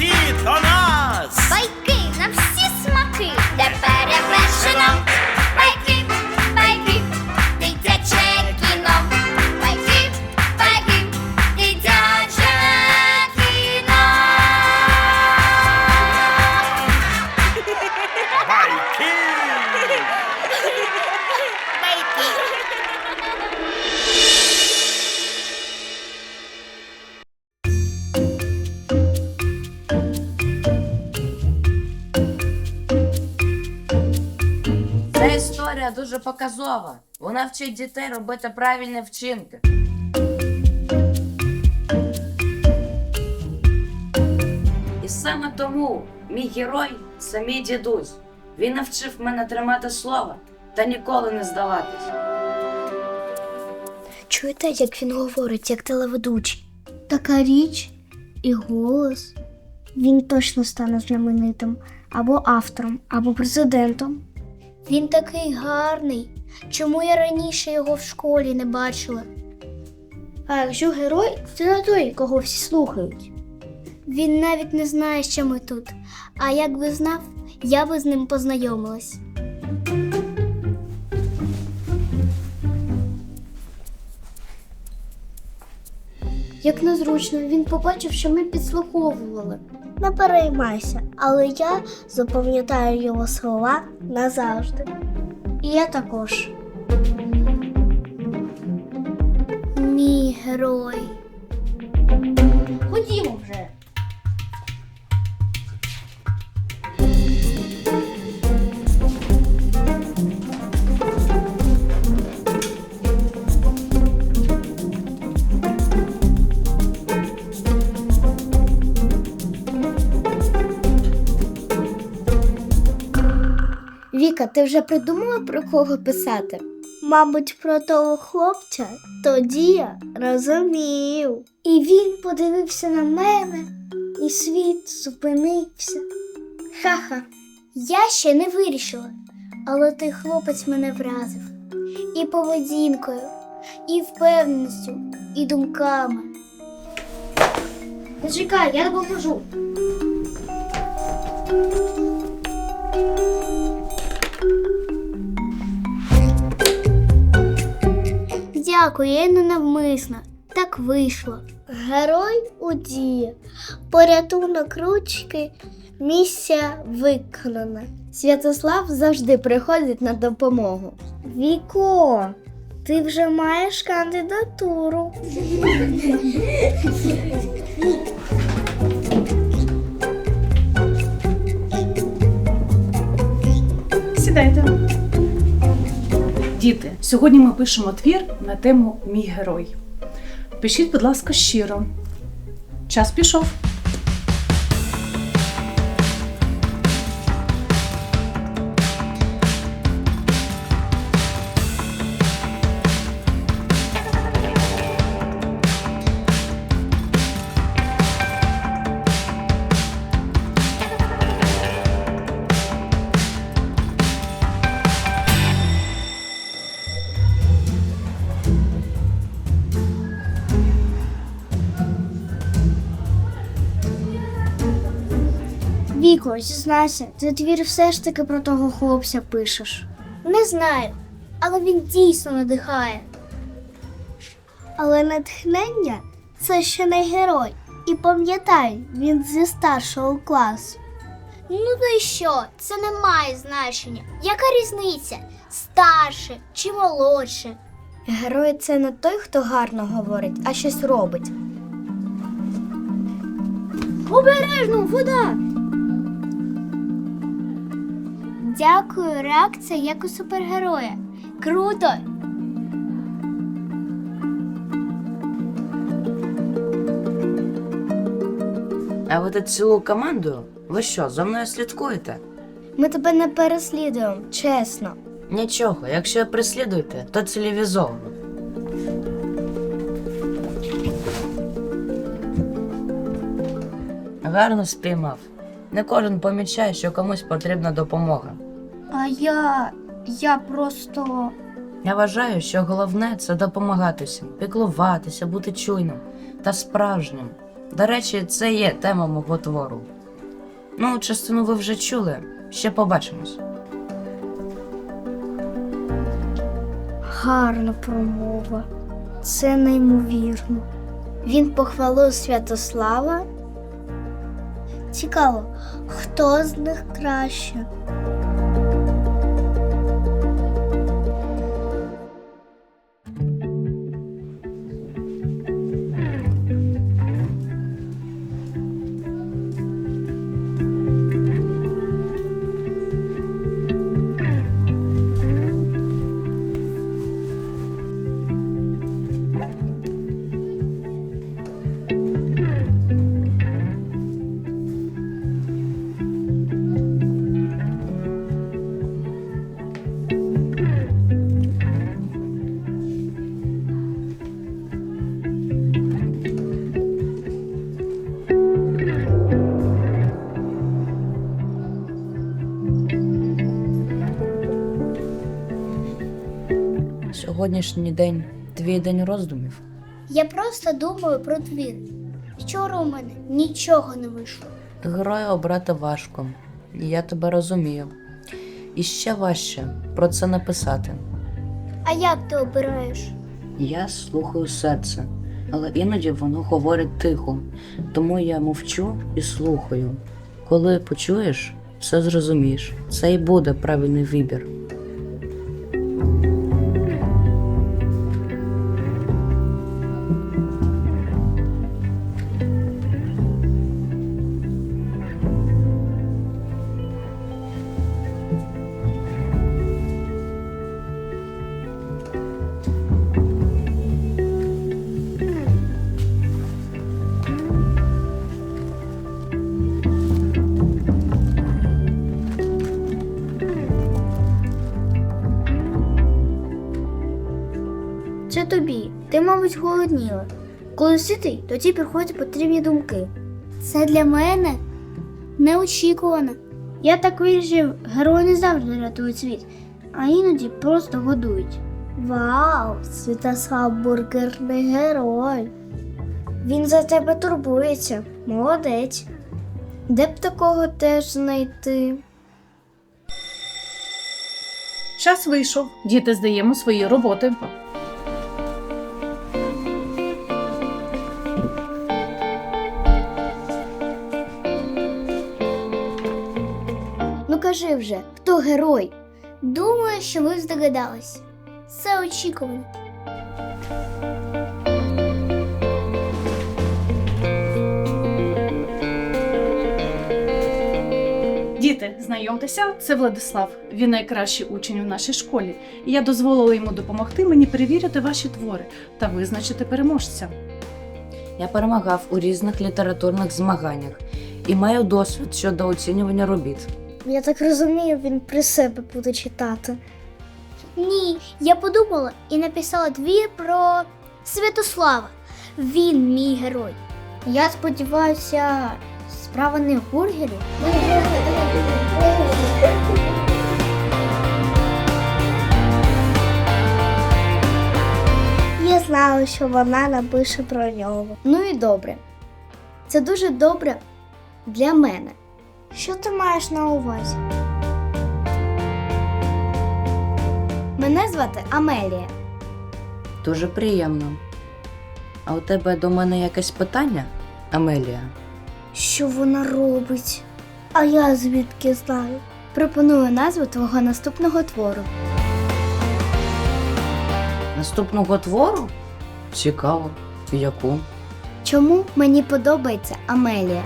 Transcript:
一条龙 дуже показова. Вона вчить дітей робити правильні вчинки. І саме тому мій герой це мій дідусь. Він навчив мене тримати слово та ніколи не здаватись. Чуєте, як він говорить, як телеведучий? Така річ і голос. Він точно стане знаменитим або автором, або президентом. Він такий гарний. Чому я раніше його в школі не бачила? А якщо герой, це не той, кого всі слухають. Він навіть не знає, що ми тут. А якби знав, я би з ним познайомилась. Як незручно, він побачив, що ми підслуховували. Не переймайся, але я запам'ятаю його слова назавжди. І я також. Мій герой. Ходімо вже. Ти вже придумала про кого писати? Мабуть, про того хлопця тоді я розумів. І він подивився на мене, і світ зупинився. Ха-ха, я ще не вирішила, але той хлопець мене вразив. І поведінкою, і впевненістю, і думками. Зачекай, я допоможу. Дякую, я не навмисно. Так вийшло. Герой у дії. Порятунок ручки, місія виконана. Святослав завжди приходить на допомогу. Віко, ти вже маєш кандидатуру. Діти, сьогодні ми пишемо твір на тему Мій герой. Пишіть, будь ласка, щиро. Час пішов. Віко, зізнайся, ти твір все ж таки про того хлопця пишеш. Не знаю, але він дійсно надихає. Але натхнення це ще не герой. І пам'ятай, він зі старшого класу. Ну то й що? Це не має значення. Яка різниця? Старше чи молодше? Герой це не той, хто гарно говорить, а щось робить. Обережно, вода! Дякую, реакція як у супергероя. Круто! А ви тут цілу команду? Ви що, за мною слідкуєте? Ми тебе не переслідуємо, чесно. Нічого, якщо преслідуєте, то цивілізовано. Гарно спіймав. Не кожен помічає, що комусь потрібна допомога. А я. я просто. Я вважаю, що головне це допомагати всім, піклуватися, бути чуйним та справжнім. До речі, це є тема мого твору. Ну, частину ви вже чули, ще побачимось. Гарна промова. Це неймовірно. Він похвалив Святослава. Цікаво, хто з них краще? Сьогоднішній день твій день роздумів. Я просто думаю про твір. Вчора у мене нічого не вийшло. Героя обрати важко, я тебе розумію. І ще важче про це написати. А як ти обираєш? Я слухаю серце, але іноді воно говорить тихо, тому я мовчу і слухаю. Коли почуєш, все зрозумієш. Це і буде правильний вибір. Тобі. Ти, мабуть, голодніла. Коли ситий, тоді приходять потрібні думки. Це для мене неочікувано. Я так вирішив, герої не завжди рятують світ, а іноді просто годують. Вау, Святослав бургерний герой. Він за тебе турбується. Молодець. Де б такого теж знайти? Час вийшов. Діти здаємо свої роботи. Ну кажи вже, хто герой? Думаю, що ви здогадались. Це очікувано. Діти, знайомтеся, це Владислав. Він найкращий учень у нашій школі. І я дозволила йому допомогти мені перевірити ваші твори та визначити переможця. Я перемагав у різних літературних змаганнях і маю досвід щодо оцінювання робіт. Я так розумію, він при себе буде читати. Ні, я подумала і написала твір про Святослава. Він мій герой. Я сподіваюся, справа не в бургері. Я знала, що вона напише про нього. Ну і добре. Це дуже добре для мене. Що ти маєш на увазі? Мене звати Амелія. Дуже приємно. А у тебе до мене якесь питання, Амелія? Що вона робить? А я звідки знаю? Пропоную назву твого наступного твору. Наступного твору? Цікаво. Яку? Чому мені подобається Амелія?